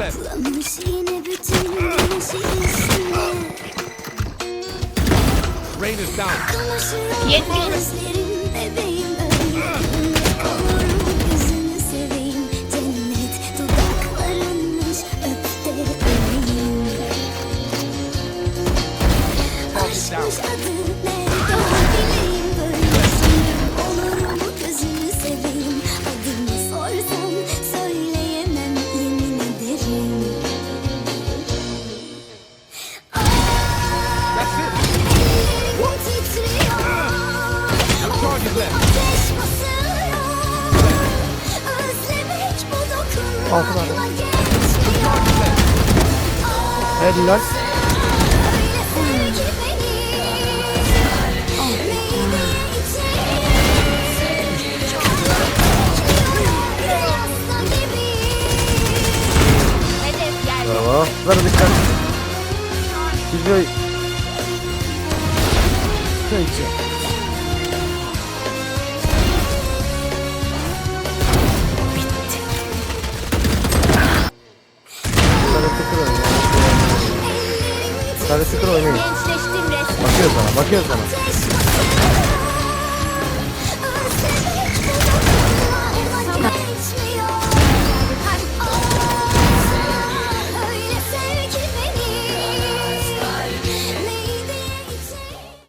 Bekle. Rain is down. Yetmiş. Down. Altı var. Helal. Bravo. Bunlara dikkat. Gidiyor. Peki. Sadece şükür oynayın. Bakıyor sana, bakıyor sana.